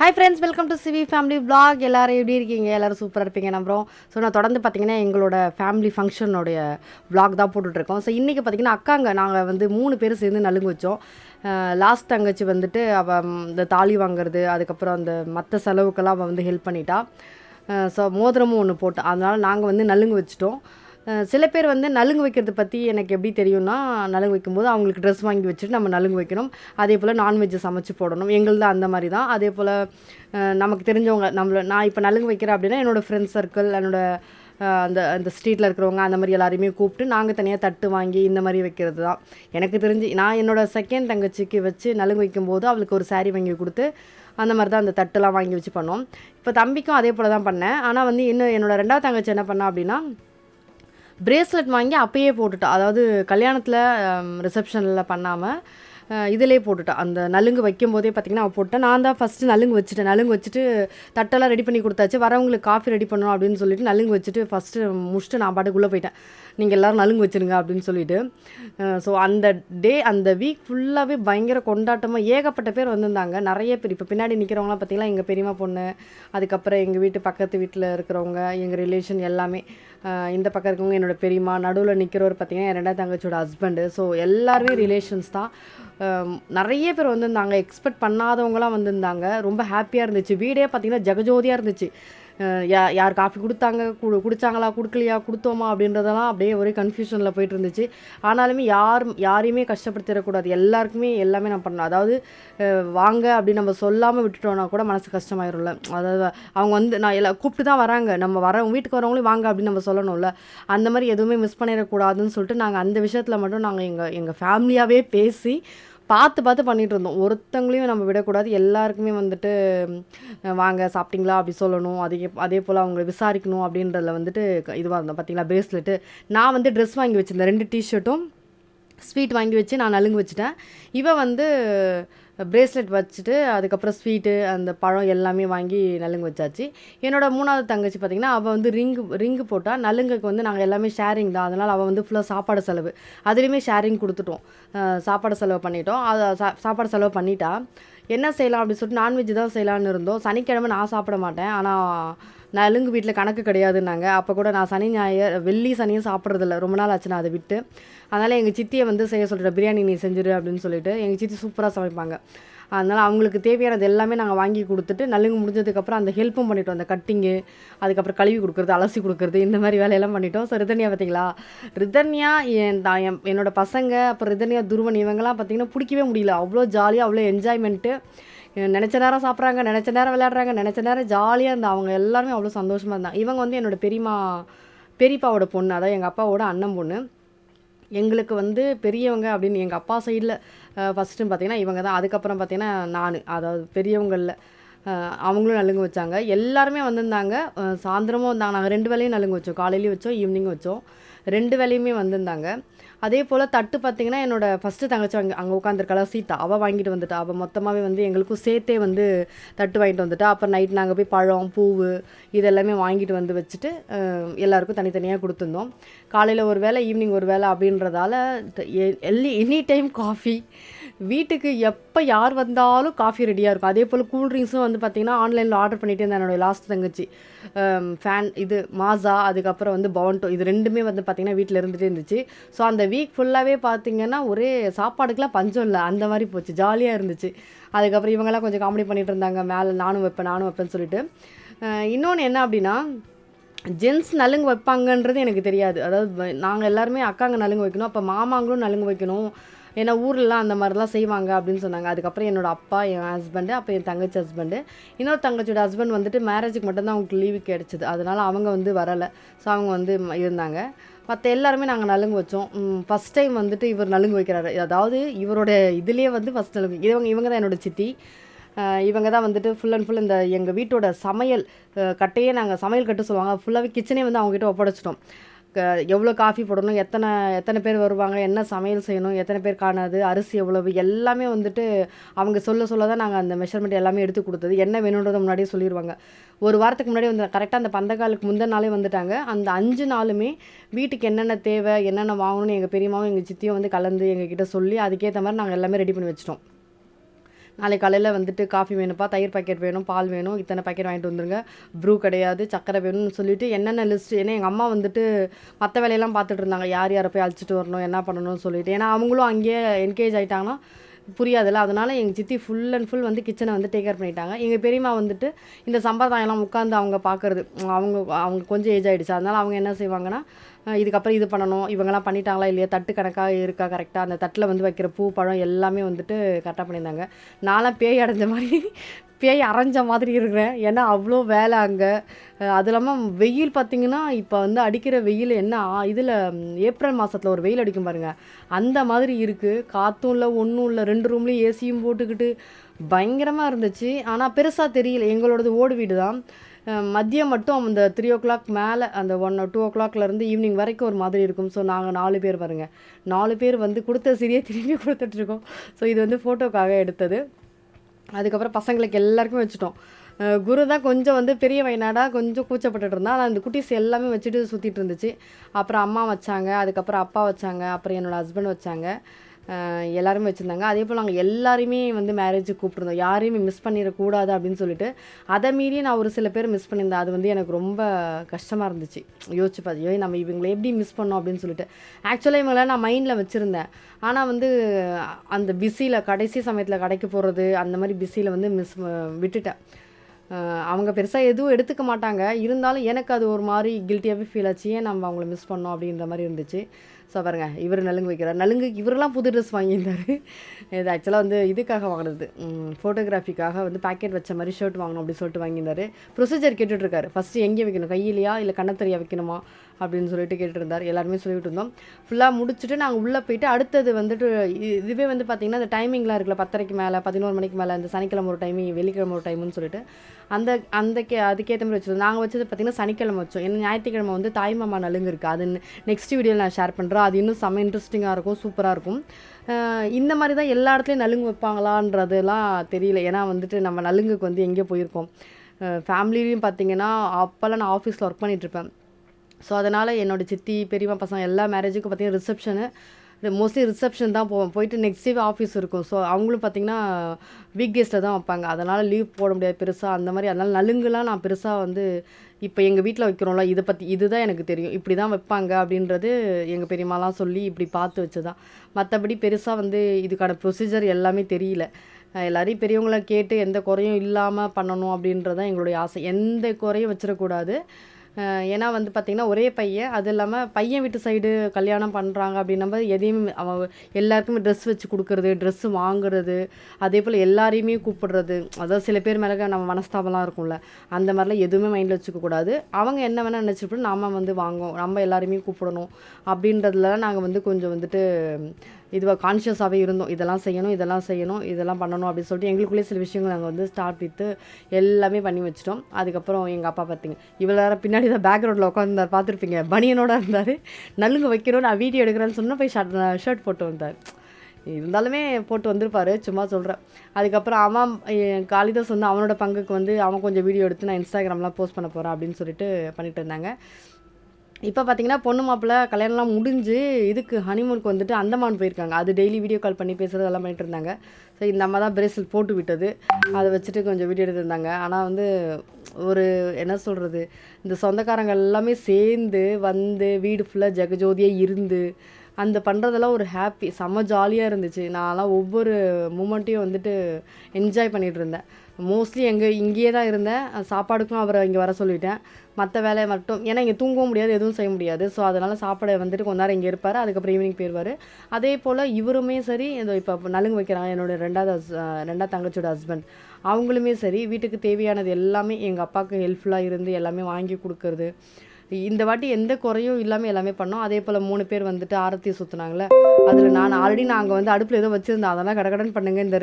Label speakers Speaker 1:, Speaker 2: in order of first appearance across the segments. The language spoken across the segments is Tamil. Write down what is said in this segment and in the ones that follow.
Speaker 1: Hi friends welcome to CV family vlog எல்லோரும் எப்படி இருக்கீங்க? எல்லோரும் சூப்பராக இருப்பீங்க நம்புறோம். ஸோ நான் தொடர்ந்து பார்த்தீங்கன்னா எங்களோட ஃபேமிலி ஃபங்க்ஷனுடைய விளாக் தான் போட்டுட்ருக்கோம் ஸோ இன்றைக்கி பார்த்தீங்கன்னா அக்காங்க நாங்கள் வந்து மூணு பேர் சேர்ந்து நலுங்கு வச்சோம். லாஸ்ட் தங்கச்சி வந்துட்டு அவள் இந்த தாலி வாங்குறது அதுக்கப்புறம் அந்த மற்ற செலவுக்கெல்லாம் அவள் வந்து ஹெல்ப் பண்ணிட்டா. ஸோ மோதிரமும் ஒன்று போட்டோம் அதனால் நாங்கள் வந்து நலுங்கு வச்சுட்டோம். சில பேர் வந்து நலுங்கு வைக்கிறத பற்றி எனக்கு எப்படி தெரியும்னா நலுங்கு வைக்கும்போது அவங்களுக்கு ட்ரெஸ் வாங்கி வச்சுட்டு நம்ம நலுங்கு வைக்கணும். அதே போல் நான்வெஜ்ஜை சமைச்சு போடணும். எங்களது அந்த மாதிரி தான். அதே போல் நமக்கு தெரிஞ்சவங்க நம்மள நான் இப்போ நலுங்கு வைக்கிறேன் அப்படின்னா என்னோடய ஃப்ரெண்ட்ஸ் சர்க்கிள் என்னோடய அந்த அந்த ஸ்ட்ரீட்டில் இருக்கிறவங்க அந்த மாதிரி எல்லாரையுமே கூப்பிட்டு நாங்கள் தனியாக தட்டு வாங்கி இந்த மாதிரி வைக்கிறது தான். எனக்கு தெரிஞ்சு நான் என்னோட செகண்ட் தங்கச்சிக்கு வச்சு நலுங்கு வைக்கும்போது அவளுக்கு ஒரு saree வாங்கி கொடுத்து அந்த மாதிரி தான் அந்த தட்டுலாம் வாங்கி வச்சு பண்ணோம் இப்போ தம்பிக்கும் அதே போல் தான் பண்ணேன். ஆனால் வந்து இன்னும் என்னோடய ரெண்டாவது தங்கச்சி என்ன பண்ணா அப்படின்னா பிரேஸ்லெட் வாங்கி அப்பயே போட்டுட்டா. அதாவது கல்யாணத்தில் ரிசப்ஷனில் பண்ணாமல் இதிலே போட்டுட்டா. அந்த நலுங்கு வைக்கும்போதே பார்த்தீங்கன்னா அவள் போட்டேன் நான் தான் ஃபஸ்ட்டு நலுங்கு வச்சுட்டேன். நலுங்கு வச்சுட்டு தட்டெல்லாம் ரெடி பண்ணி கொடுத்தாச்சு. வரவங்களுக்கு காஃபி ரெடி பண்ணணும் அப்படின்னு சொல்லிட்டு நலுங்கு வச்சுட்டு ஃபஸ்ட்டு முடிச்சுட்டு நான் பாட்டுக்குள்ளே போயிட்டேன். நீங்கள் எல்லோரும் நலுங்கு வச்சுருங்க அப்படின்னு சொல்லிட்டு. ஸோ அந்த டே அந்த வீக் ஃபுல்லாகவே பயங்கர கொண்டாட்டமாக ஏகப்பட்ட பேர் வந்திருந்தாங்க. நிறைய பேர். இப்போ பின்னாடி நிற்கிறவங்களாம் பார்த்தீங்கன்னா எங்கள் பெரியம்மா பொண்ணு அதுக்கப்புறம் எங்கள் வீட்டு பக்கத்து வீட்டில் இருக்கிறவங்க எங்கள் ரிலேஷன் எல்லாமே. இந்த பக்கம் இருக்கவங்க என்னோட பெரியம்மா நடுவில் நிற்கிறவர் பார்த்தீங்கன்னா என் ரெண்டாவது தங்கச்சியோட ஹஸ்பண்டு ஸோ எல்லாருமே ரிலேஷன்ஸ் தான். நிறைய பேர் வந்திருந்தாங்க. எக்ஸ்பெக்ட் பண்ணாதவங்களாம் வந்திருந்தாங்க. ரொம்ப ஹாப்பியாக இருந்துச்சு. வீடே பார்த்தீங்கன்னா ஜெகஜோதியாக இருந்துச்சு. யா யார் காஃபி கொடுத்தாங்க கு குடித்தாங்களா கொடுக்கலையா கொடுத்தோமா அப்படின்றதெல்லாம் அப்படியே ஒரே கன்ஃபியூஷனில் போயிட்டு இருந்துச்சு ஆனாலுமே யார் யாரையுமே கஷ்டப்படுத்திடக்கூடாது. எல்லாருக்குமே எல்லாமே நான் பண்ணணும். அதாவது வாங்க அப்படின்னு நம்ம சொல்லாமல் விட்டுட்டோம்னா கூட மனசு கஷ்டமாயிரும்ல. அதாவது அவங்க வந்து நான் எல்லாம் கூப்பிட்டு தான் வராங்க. நம்ம வர வீட்டுக்கு வரவங்களையும் வாங்க அப்படின்னு நம்ம சொல்லணும்ல. அந்த மாதிரி எதுவுமே மிஸ் பண்ணிடக்கூடாதுன்னு சொல்லிட்டு நாங்கள் அந்த விஷயத்தில் மட்டும் நாங்கள் எங்கள் எங்கள் ஃபேமிலியாகவே பேசி பார்த்து பார்த்து பண்ணிகிட்டு இருந்தோம் ஒருத்தங்களையும் நம்ம விடக்கூடாது. எல்லாருக்குமே வந்துட்டு வாங்க சாப்பிட்டீங்களா? அப்படி சொல்லணும். அதே அதே போல் அவங்கள விசாரிக்கணும் அப்படின்றதில் வந்துட்டு இதுவாக இருந்தோம். பார்த்தீங்களா ப்ரேஸ்லெட்டு நான் வந்து ட்ரெஸ் வாங்கி வச்சிருந்தேன். ரெண்டு டிஷர்ட்டும் ஸ்வீட் வாங்கி வச்சு நான் நலுங்கு வச்சுட்டேன். இவன் வந்து பிரேஸ்லெட் வச்சுட்டு அதுக்கப்புறம் ஸ்வீட்டு அந்த பழம் எல்லாமே வாங்கி நலுங்கு வச்சாச்சு. என்னோடய மூணாவது தங்கச்சி பார்த்திங்கன்னா அவள் வந்து ரிங்கு ரிங்கு போட்டால் நலுங்குக்கு வந்து நாங்கள் எல்லாமே ஷேரிங் தான். அதனால் அவள் வந்து ஃபுல்லாக சாப்பாடு செலவு. அதுலேயுமே ஷேரிங் கொடுத்துட்டோம். சாப்பாடு செலவு பண்ணிட்டோம். அதை சா சாப்பாடு செலவு பண்ணிட்டா. என்ன செய்யலாம் அப்படின்னு சொல்லிட்டு நான்வெஜ் தான் செய்யலான்னு இருந்தோம். சனிக்கிழமை நான் சாப்பிட மாட்டேன். ஆனால் நலுங்கு வீட்டில் கணக்கு கிடையாதுன்னாங்க. அப்போ கூட நான் சனி ஞாயிறு வெள்ளி சனியும் சாப்பிட்றதில்ல. ரொம்ப நாள் ஆச்சு நான் அதை விட்டு. அதனால் எங்கள் சித்தியை வந்து செய்ய சொல்லிட்டேன். பிரியாணி நீ செஞ்சிரு அப்படின்னு சொல்லிட்டு எங்கள் சித்தி சூப்பராக சமைப்பாங்க. அதனால் அவங்களுக்கு தேவையானது எல்லாமே நாங்கள் வாங்கி கொடுத்துட்டு நலுங்கு முடிஞ்சதுக்கப்புறம் அந்த ஹெல்ப்பும் பண்ணிட்டோம். அந்த கட்டிங்கு அதுக்கப்புறம் கழுவி கொடுக்குறது அலசி கொடுக்குறது இந்த மாதிரி வேலையெல்லாம் பண்ணிட்டோம். ஸோ ரிதன்யா பார்த்தீங்களா? ரிதன்யா என் தான் என் என்னோட பசங்க அப்புறம் ரிதன்யா துருவன் இவங்கெல்லாம் பார்த்தீங்கன்னா பிடிக்கவே முடியல. அவ்வளோ ஜாலியாக அவ்வளோ என்ஜாய்மெண்ட்டு நினச்ச நேரம் சாப்பிட்றாங்க நினச்ச நேரம் விளையாடுறாங்க நினச்ச நேரம் ஜாலியாக இருந்தா அவங்க எல்லாருமே அவ்வளோ சந்தோஷமாக இருந்தாங்க. இவங்க வந்து என்னோட பெரியம்மா பெரியப்பாவோட பொண்ணு அதாவது எங்கள் அப்பாவோட அண்ணன் பொண்ணு. எங்களுக்கு வந்து பெரியவங்க அப்படின்னு எங்கள் அப்பா சைடில் ஃபஸ்ட்டு பார்த்தீங்கன்னா இவங்க தான். அதுக்கப்புறம் பார்த்தீங்கன்னா நான் அதாவது பெரியவங்களில் அவங்களும் நலுங்கு வச்சாங்க. எல்லாருமே வந்திருந்தாங்க. சாயந்தரமும் வந்தாங்க. நாங்கள் ரெண்டு வேலையும் நலுங்கு வச்சோம். காலையிலையும் வச்சோம் ஈவினிங்கும் வச்சோம். ரெண்டு வேலையுமே வந்திருந்தாங்க. அதே போல் தட்டு பார்த்தீங்கன்னா என்னோட ஃபஸ்ட்டு தங்கச்சி அங்கே அங்கே உட்காந்துருக்காளா சீதா. அவள் வாங்கிட்டு வந்துட்டா. அவள் மொத்தமாகவே வந்து எங்களுக்கும் சேர்த்தே வந்து தட்டு வாங்கிட்டு வந்துட்டா. அப்புறம் நைட் நாங்கள் போய் பழம் பூவு இதெல்லாமே வாங்கிட்டு வந்து வச்சுட்டு எல்லாருக்கும் தனித்தனியாக கொடுத்துருந்தோம். காலையில் ஒரு வேளை ஈவினிங் ஒரு வேளை அப்படின்றதால எல்லி எனி டைம் காஃபி வீட்டுக்கு எப்போ யார் வந்தாலும் காஃபி ரெடியாக இருக்கும். அதே போல் கூல்ட்ரிங்க்ஸும் வந்து பார்த்திங்கன்னா ஆன்லைனில் ஆர்டர் பண்ணிட்டு இருந்தேன் என்னோட லாஸ்ட் தங்கச்சி. ஃபேன் இது மாசா அதுக்கப்புறம் வந்து பவன்டோ இது ரெண்டுமே வந்து பார்த்திங்கன்னா வீட்டில் இருந்துகிட்டே இருந்துச்சு. ஸோ அந்த வீக் ஃபுல்லாகவே பார்த்திங்கன்னா ஒரே சாப்பாடுக்கெலாம் பஞ்சம் இல்லை. அந்த மாதிரி போச்சு. ஜாலியாக இருந்துச்சு. அதுக்கப்புறம் இவங்கெல்லாம் கொஞ்சம் காமெடி பண்ணிட்டு இருந்தாங்க. மேலே நானும் வைப்பேன் நானும் வைப்பேன்னு சொல்லிட்டு. இன்னொன்று என்ன அப்படின்னா ஜென்ஸ் நலுங்கு வைப்பாங்கன்றது எனக்கு தெரியாது. அதாவது நாங்கள் எல்லாருமே அக்காங்க நலுங்கு வைக்கணும். அப்போ மாமாங்களும் நலுங்கு வைக்கணும். ஏன்னா ஊர்லலாம் அந்த மாதிரிலாம் செய்வாங்க அப்படின்னு சொன்னாங்க. அதுக்கப்புறம் என்னோட அப்பா என் ஹஸ்பண்டு அப்போ என் தங்கச்சி ஹஸ்பண்டு இன்னொரு தங்கச்சியோட ஹஸ்பண்ட் வந்துட்டு மேரேஜுக்கு மட்டும்தான் அவங்களுக்கு லீவு கிடச்சிது. அதனால் அவங்க வந்து வரலை. ஸோ அவங்க வந்து இருந்தாங்க. மற்ற எல்லாருமே நாங்கள் நலுங்கு வச்சோம். ஃபஸ்ட் டைம் வந்துட்டு இவர் நலுங்கு வைக்கிறாரு. அதாவது இவரோட இதுலேயே வந்து ஃபஸ்ட் நலுங்கு இவங்க இவங்க தான் என்னோட சித்தி. இவங்க தான் வந்துட்டு ஃபுல் அண்ட் ஃபுல் இந்த எங்கள் வீட்டோட சமையல் கட்டையே நாங்கள் சமையல் கட்டு சொல்லுவாங்க. ஃபுல்லாகவே கிச்சனே வந்து அவங்ககிட்ட ஒப்படைச்சிட்டோம். எவ்வளோ காஃபி போடணும் எத்தனை எத்தனை பேர் வருவாங்க என்ன சமையல் செய்யணும் எத்தனை பேர் காணாது அரிசி எவ்வளவு எல்லாமே வந்துட்டு அவங்க சொல்ல சொல்ல தான் நாங்கள் அந்த மெஷர்மெண்ட் எல்லாமே எடுத்து கொடுத்தது. என்ன வேணுன்றதை முன்னாடியே சொல்லிடுவாங்க ஒரு வாரத்துக்கு முன்னாடி வந்து கரெக்டாக அந்த பந்தக்காலுக்கு முந்தின நாளே வந்துட்டாங்க. அந்த அஞ்சு நாளுமே வீட்டுக்கு என்னென்ன தேவை என்னென்ன வாங்கணும்னு எங்கள் பெரியம்மாவும் எங்கள் சித்தியும் வந்து கலந்து எங்ககிட்ட சொல்லி அதுக்கேற்ற மாதிரி நாங்கள் எல்லாமே ரெடி பண்ணி வச்சிட்டோம். நாளைக்கு காலையில் வந்துட்டு காஃபி வேணும்ப்பா தயிர் பாக்கெட் வேணும் பால் வேணும் இத்தனை பாக்கெட் வாங்கிட்டு வந்துருங்க. ப்ரூ கிடையாது சக்கரை வேணும்னு சொல்லிட்டு என்னென்ன லிஸ்ட் ஏன்னா எங்கள் அம்மா வந்துட்டு மற்ற வேலையெல்லாம் பார்த்துட்டு இருந்தாங்க. யார் யாரை போய் அழைச்சிட்டு வரணும் என்ன பண்ணணும்னு சொல்லிட்டு. ஏன்னா அவங்களும் அங்கேயே என்கேஜ் ஆகிட்டாங்கன்னா புரியாதுல்ல. அதனால் எங்கள் சித்தி ஃபுல் அண்ட் ஃபுல் வந்து கிச்சனை வந்து டேக் கேர் பண்ணிட்டாங்க. எங்கள் பெரியம்மா வந்துட்டு இந்த சம்பிரதாயம்லாம் உட்காந்து அவங்க பார்க்குறது அவங்க அவங்க கொஞ்சம் ஏஜ் ஆகிடுச்சு அதனால் அவங்க என்ன செய்வாங்கன்னா இதுக்கப்புறம் இது பண்ணணும். இவங்கெல்லாம் பண்ணிட்டாங்களா இல்லையா? தட்டு கணக்காக இருக்கா? கரெக்டாக அந்த தட்டில் வந்து வைக்கிற பூ பழம் எல்லாமே வந்துட்டு கரெக்டாக பண்ணியிருந்தாங்க. நான்லாம் பேய் அடைஞ்ச மாதிரி பேய் அரைஞ்ச மாதிரி இருக்கிறேன். ஏன்னா அவ்வளோ வேலை அங்கே. அது இல்லாமல் வெயில் பார்த்திங்கன்னா இப்போ வந்து அடிக்கிற வெயில் என்ன இதில் ஏப்ரல் மாதத்தில் ஒரு வெயில் அடிக்கும் பாருங்கள் அந்த மாதிரி இருக்குது காற்றும் இல்லை ஒன்றும் இல்லை. ரெண்டு ரூம்லேயும் ஏசியும் போட்டுக்கிட்டு பயங்கரமாக இருந்துச்சு. ஆனால் பெருசாக தெரியல. எங்களோடது ஓடு வீடு தான் மதியம் மட்டும் அந்த த்ரீ ஓ கிளாக் மேலே அந்த ஒன் டூ ஓ கிளாக்லேருந்து ஈவினிங் வரைக்கும் ஒரு மாதிரி இருக்கும். ஸோ நாங்கள் நாலு பேர் வருங்க. நாலு பேர் வந்து கொடுத்த சிறிய திரும்பி கொடுத்துட்ருக்கோம் ஸோ இது வந்து ஃபோட்டோக்காக எடுத்தது. அதுக்கப்புறம் பசங்களுக்கு எல்லாருக்குமே வச்சுட்டோம். குரு தான் கொஞ்சம் வந்து பெரிய வயநாடா கொஞ்சம் கூச்சப்பட்டுட்டு இருந்தா. ஆனால் அந்த குட்டீஸ் எல்லாமே வச்சுட்டு சுற்றிட்டு இருந்துச்சு. அப்புறம் அம்மா வச்சாங்க. அதுக்கப்புறம் அப்பா வச்சாங்க. அப்புறம் என்னோடய ஹஸ்பண்ட் வச்சாங்க. எல்லாருமே வச்சுருந்தாங்க. அதே போல் நாங்கள் எல்லாருமே வந்து மேரேஜுக்கு கூப்பிட்ருந்தோம் யாரையுமே மிஸ் பண்ணிடக்கூடாது அப்படின்னு சொல்லிட்டு. அதை மீறி நான் ஒரு சில பேர் மிஸ் பண்ணியிருந்தேன். அது வந்து எனக்கு ரொம்ப கஷ்டமாக இருந்துச்சு. யோசிச்சு பார்த்து ஐயோ நம்ம இவங்களை எப்படி மிஸ் பண்ணோம் அப்படின்னு சொல்லிட்டு. ஆக்சுவலாக இவங்கள நான் மைண்டில் வச்சுருந்தேன். ஆனால் வந்து அந்த பிஸியில் கடைசி சமயத்தில் கடைக்கு போகிறது அந்த மாதிரி பிஸியில் வந்து மிஸ் விட்டுட்டேன். அவங்க பெருசாக எதுவும் எடுத்துக்க மாட்டாங்க. இருந்தாலும் எனக்கு அது ஒரு மாதிரி கில்ட்டியாகவே ஃபீல் ஆச்சு. ஏன் நம்ம அவங்கள மிஸ் பண்ணோம் அப்படின்ற மாதிரி இருந்துச்சு. ஸோ பாருங்க இவர் நலுங்கு வைக்கிறார். நலுங்கு இவரெல்லாம் புது ட்ரெஸ் வாங்கியிருந்தாரு. இது ஆக்சுவலாக வந்து இதுக்காக வாங்கினது. ஃபோட்டோகிராஃபிக்காக வந்து பேக்கெட் வச்ச மாதிரி ஷர்ட் வாங்கணும் அப்படின்னு சொல்லிட்டு வாங்கியிருந்தாரு. ப்ரொசீஜர் கேட்டுட்ருக்காரு ஃபஸ்ட்டு எங்கே வைக்கணும்? கையிலையா? இல்லை கண்ணத்தறியா வைக்கணுமா? அப்படின்னு சொல்லிட்டு கேட்டிருந்தார். எல்லாருமே சொல்லிட்டு இருந்தோம். ஃபுல்லாக முடிச்சுட்டு நாங்கள் உள்ளே போயிட்டு அடுத்தது வந்துட்டு இதுவே வந்து பார்த்திங்கன்னா அந்த டைமிங்லாம் இருக்குல்ல பத்தரைக்கு மேலே பதினோரு மணிக்கு மேலே அந்த சனிக்கிழமை ஒரு டைமிங் வெள்ளிக்கிழமை ஒரு டைம்னு சொல்லிட்டு. அந்த அந்த கே அதுக்கேற்ற மாதிரி வச்சுருந்தோம். நாங்கள் வச்சது பார்த்திங்கன்னா சனிக்கிழமை வச்சோம். ஏன்னா ஞாயிற்றுக்கிழமை வந்து தாய்மாமா நலுங்கு இருக்குது அது நெக்ஸ்ட் வீடியோவில் நான் ஷேர் பண்ணுறேன் அது இன்னும் செம்ம இன்ட்ரெஸ்டிங்காக இருக்கும் சூப்பராக இருக்கும். இந்த மாதிரி தான் எல்லா இடத்துலையும் நலுங்கு வைப்பாங்களான்றதுலாம் தெரியல. ஏன்னா வந்துட்டு நம்ம நலுங்குக்கு வந்து எங்கே போயிருக்கோம். ஃபேமிலிலையும் பார்த்தீங்கன்னா அப்போல்லாம் நான் ஆஃபீஸில் ஒர்க் பண்ணிகிட்ருப்பேன் ஸோ அதனால் என்னோட சித்தி பெரியம்மா பசங்க எல்லா மேரேஜுக்கும் பார்த்தீங்கன்னா ரிசப்ஷனு மோஸ்ட்லி ரிசப்ஷன் தான் போவோம் போயிட்டு நெக்ஸ்ட் டே ஆஃபீஸ் இருக்கும். ஸோ அவங்களும் பார்த்தீங்கன்னா வீக் டேஸில் தான் வைப்பாங்க. அதனால் லீவ் போட முடியாது பெருசாக அந்த மாதிரி அதனால் நலுங்குலாம் நான் பெருசாக வந்து இப்போ எங்கள் வீட்டில் வைக்கிறோம்ல இதை பற்றி இதுதான் எனக்கு தெரியும். இப்படி தான் வைப்பாங்க அப்படின்றது எங்கள் பெரியம்மாலாம் சொல்லி இப்படி பார்த்து வச்சுதான். மற்றபடி பெருசாக வந்து இதுக்கான ப்ரொசீஜர் எல்லாமே தெரியல. எல்லாரையும் பெரியவங்கள கேட்டு எந்த குறையும் இல்லாமல் பண்ணணும் அப்படின்றது தான் எங்களுடைய ஆசை. எந்த குறையும் வச்சிடக்கூடாது. ஏன்னா வந்து பார்த்திங்கன்னா ஒரே பையன். அது இல்லாமல் பையன் வீட்டு சைடு கல்யாணம் பண்ணுறாங்க அப்படின்னும் எதையுமே அவன் எல்லாருக்குமே ட்ரெஸ் வச்சு கொடுக்குறது ட்ரெஸ்ஸு வாங்குறது அதே போல் எல்லாரையுமே கூப்பிடுறது. அதாவது சில பேர் மேலே நம்ம மனஸ்தாபம்லாம் இருக்கும்ல. அந்த மாதிரிலாம் எதுவுமே மைண்டில் வச்சுக்கக்கூடாது அவங்க என்ன வேணால் நினச்சிட்டு நாம் வந்து வாங்குவோம். நம்ம எல்லாரையுமே கூப்பிடணும். அப்படின்றதுல நாங்கள் வந்து கொஞ்சம் வந்துட்டு இதுவாக கான்ஷியஸாகவே இருந்தோம். இதெல்லாம் செய்யணும் இதெல்லாம் செய்யணும் இதெல்லாம் பண்ணணும் அப்படின்னு சொல்லிட்டு எங்களுக்குள்ளே சில விஷயங்கள் நாங்கள் வந்து ஸ்டார்ட் வித்து எல்லாமே பண்ணி வச்சிட்டோம். அதுக்கப்புறம் எங்கள் அப்பா பார்த்தீங்க இவ்வளோ நேரம் பின்னாடி தான் பேக்ரவுண்டில் உட்காந்துருந்தார் பார்த்துருப்பீங்க. பனியனோட இருந்தார். நலுங்கு வைக்கிறோம் நான் வீடியோ எடுக்கிறேன்னு சொன்னால் போய் ஷர்ட் ஷர்ட் போட்டு வந்தார். இருந்தாலுமே போட்டு வந்திருப்பாரு சும்மா சொல்கிறேன் அதுக்கப்புறம் அவன் என் காளிதாஸ் வந்து அவனோட பங்குக்கு வந்து அவன் கொஞ்சம் வீடியோ எடுத்து நான் இன்ஸ்டாகிராம்லாம் போஸ்ட் பண்ண போகிறேன் அப்படின்னு சொல்லிட்டு பண்ணிட்டு இருந்தாங்க. இப்போ பார்த்தீங்கன்னா பொண்ணு மாப்பிள்ளை கல்யாணம்லாம் முடிஞ்சு இதுக்கு ஹனிமூனுக்கு வந்துட்டு அந்தமான் போயிருக்காங்க. அது டெய்லி வீடியோ கால் பண்ணி பேசுகிறது எல்லாம் பண்ணிட்டு இருந்தாங்க. ஸோ இந்த அம்மா தான் பிரேஸ்லெட் போட்டு விட்டது. அதை வச்சுட்டு கொஞ்சம் வீடியோ எடுத்திருந்தாங்க ஆனால் வந்து ஒரு என்ன சொல்கிறது இந்த சொந்தக்காரங்க எல்லாமே சேர்ந்து வந்து வீடு ஃபுல்லாக ஜெகஜோதியாக இருந்து அந்த பண்ணுறதெல்லாம் ஒரு ஹாப்பி செம்ம ஜாலியாக இருந்துச்சு. நான்லாம் ஒவ்வொரு மூமெண்ட்டையும் வந்துட்டு என்ஜாய் பண்ணிகிட்டு இருந்தேன். மோஸ்ட்லி எங்கே இங்கேயே தான் இருந்தேன். சாப்பாடுக்கும் அவரை இங்கே வர சொல்லிட்டேன். மற்ற வேலையை மட்டும் ஏன்னா இங்கே தூங்கவும் முடியாது எதுவும் செய்ய முடியாது. ஸோ அதனால் சாப்பாடை வந்துட்டு கொஞ்ச நேரம் இங்கே இருப்பார். அதுக்கப்புறம் ஈவினிங் போயிடுவார் அதே போல் இவருமே சரி இந்த இப்போ நலுங்கு வைக்கிறாங்க என்னோட ரெண்டாவது ஹஸ் ரெண்டாவது தங்கச்சியோட ஹஸ்பண்ட் அவங்களுமே சரி வீட்டுக்கு தேவையானது எல்லாமே எங்கள் அப்பாவுக்கு ஹெல்ப்ஃபுல்லாக இருந்து எல்லாமே வாங்கி கொடுக்கறது. இந்த வாட்டி எந்த குறையும் இல்லாமல் எல்லாமே பண்ணோம். அதே போல் மூணு பேர் வந்துட்டு ஆரத்தி சுற்றுனாங்களே அதில் நான் ஆல்ரெடி நாங்கள் வந்து அடுப்பில் ஏதோ வச்சுருந்தேன். அதெல்லாம் கடகடன் பண்ணுங்க இந்த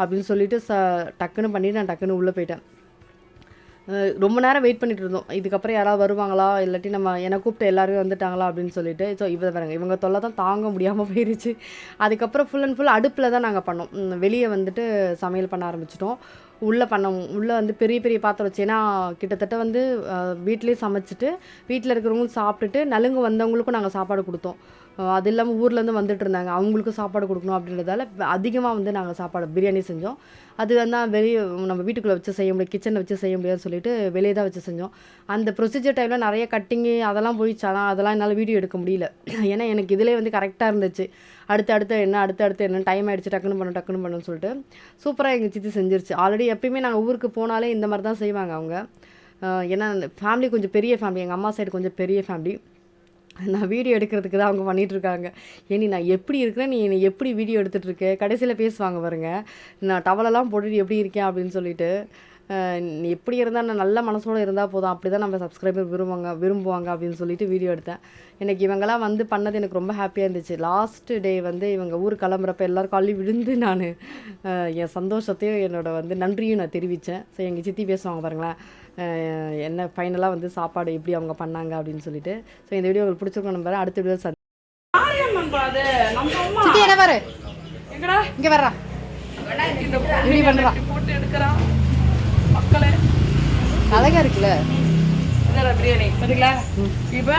Speaker 1: அப்படின்னு சொல்லிட்டு ச டக்குன்னு பண்ணிட்டு நான் டக்குன்னு உள்ளே போயிட்டேன். ரொம்ப நேரம் வெயிட் பண்ணிட்டு இருந்தோம். இதுக்கப்புறம் யாராவது வருவாங்களா? இல்லாட்டி நம்ம என்னை கூப்பிட்டு எல்லாருமே வந்துட்டாங்களா? அப்படின்னு சொல்லிட்டு ஸோ இவ பாருங்க இவங்க தொல்லை தான் தாங்க முடியாமல் போயிருச்சு. அதுக்கப்புறம் ஃபுல் அண்ட் ஃபுல் அடுப்பில் தான் நாங்கள் பண்ணோம். வெளியே வந்துட்டு சமையல் பண்ண ஆரம்பிச்சிட்டோம். உள்ளே பண்ண உள்ளே வந்து பெரிய பெரிய பாத்திரம் வச்சு ஏன்னா கிட்டத்தட்ட வந்து அஹ், வீட்டிலேயே சமைச்சிட்டு வீட்டில் இருக்கிறவங்களும் சாப்பிட்டுட்டு நலுங்கு வந்தவங்களுக்கும் நாங்கள் சாப்பாடு கொடுத்தோம். அது இல்லாமல் ஊர்லேருந்து வந்துட்டு இருந்தாங்க. அவங்களுக்கும் சாப்பாடு கொடுக்கணும் அப்படின்றதால அதிகமாக வந்து நாங்கள் சாப்பாடு பிரியாணி செஞ்சோம். அது வந்து வெளியே நம்ம வீட்டுக்குள்ளே வச்சு செய்ய முடியாது கிச்சனில் வச்சு செய்ய முடியாதுன்னு சொல்லிட்டு வெளியே தான் வச்சு செஞ்சோம். அந்த ப்ரொசீஜர் டைமில் நிறைய கட்டிங்கு அதெல்லாம் போயிடுச்சு. அதெல்லாம் என்னால் வீடியோ எடுக்க முடியல. ஏன்னா எனக்கு இதிலே வந்து கரெக்டாக இருந்துச்சு. அடுத்து அடுத்து என்ன அடுத்து அடுத்து என்ன டைம் ஆகிடுச்சு டக்குன்னு பண்ணணும் டக்குன்னு பண்ணணும்னு சொல்லிட்டு சூப்பராக எங்கள் சித்தி செஞ்சிருச்சு. ஆல்ரெடி எப்பயுமே நாங்கள் ஊருக்கு போனாலே இந்த மாதிரி தான் செய்வாங்க அவங்க. ஏன்னா ஏன்னா ஃபேமிலி கொஞ்சம் பெரிய ஃபேமிலி எங்கள் அம்மா சைடு கொஞ்சம் பெரிய ஃபேமிலி நான் வீடியோ எடுக்கிறதுக்கு தான் அவங்க பண்ணிகிட்ருக்காங்க ஏனி நான் எப்படி இருக்கிறேன்? நீ என்னை எப்படி வீடியோ எடுத்துகிட்டு இருக்க கடைசியில் பேசுவாங்க பாருங்க. நான் டவலெல்லாம் போட்டுட்டு எப்படி இருக்கேன் அப்படின்னு சொல்லிட்டு நீ எப்படி இருந்தால் நான் நல்ல மனசோடு இருந்தால் போதும். அப்படி தான் நம்ம சப்ஸ்கிரைபர் விரும்புவாங்க விரும்புவாங்க அப்படின்னு சொல்லிட்டு வீடியோ எடுத்தேன். எனக்கு இவங்கெல்லாம் வந்து பண்ணது எனக்கு ரொம்ப ஹாப்பியாக இருந்துச்சு. லாஸ்ட்டு டே வந்து இவங்க ஊர் கிளம்புறப்ப எல்லாரும் காலையும் விழுந்து நான் என் சந்தோஷத்தையும் என்னோட வந்து நன்றியும் நான் தெரிவித்தேன் ஸோ எங்கள் சித்தி பேசுவாங்க பாருங்களேன். என்ன ஃபைனலாக வந்து சாப்பாடு எப்படி அவங்க பண்ணாங்க அப்படின்னு சொல்லிட்டு. ஸோ இந்த வீடியோ உங்களுக்கு பிடிச்சிருக்கோம் நம்புறேன். அடுத்த வீடியோ சந்தி என்ன பாரு? இங்கே வர்றா. இப்படி
Speaker 2: மக்களே.
Speaker 1: அழகா இருக்குல்ல?
Speaker 2: பிரியாணி. பார்த்தீங்களா இப்போ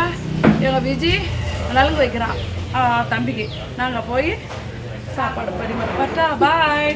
Speaker 2: எங்கள் விஜி நலுங்கு வைக்கிறான் ஆ, தம்பிக்கு. நாங்கள் போய் சாப்பாடு பரிமாற பட்டா பாய்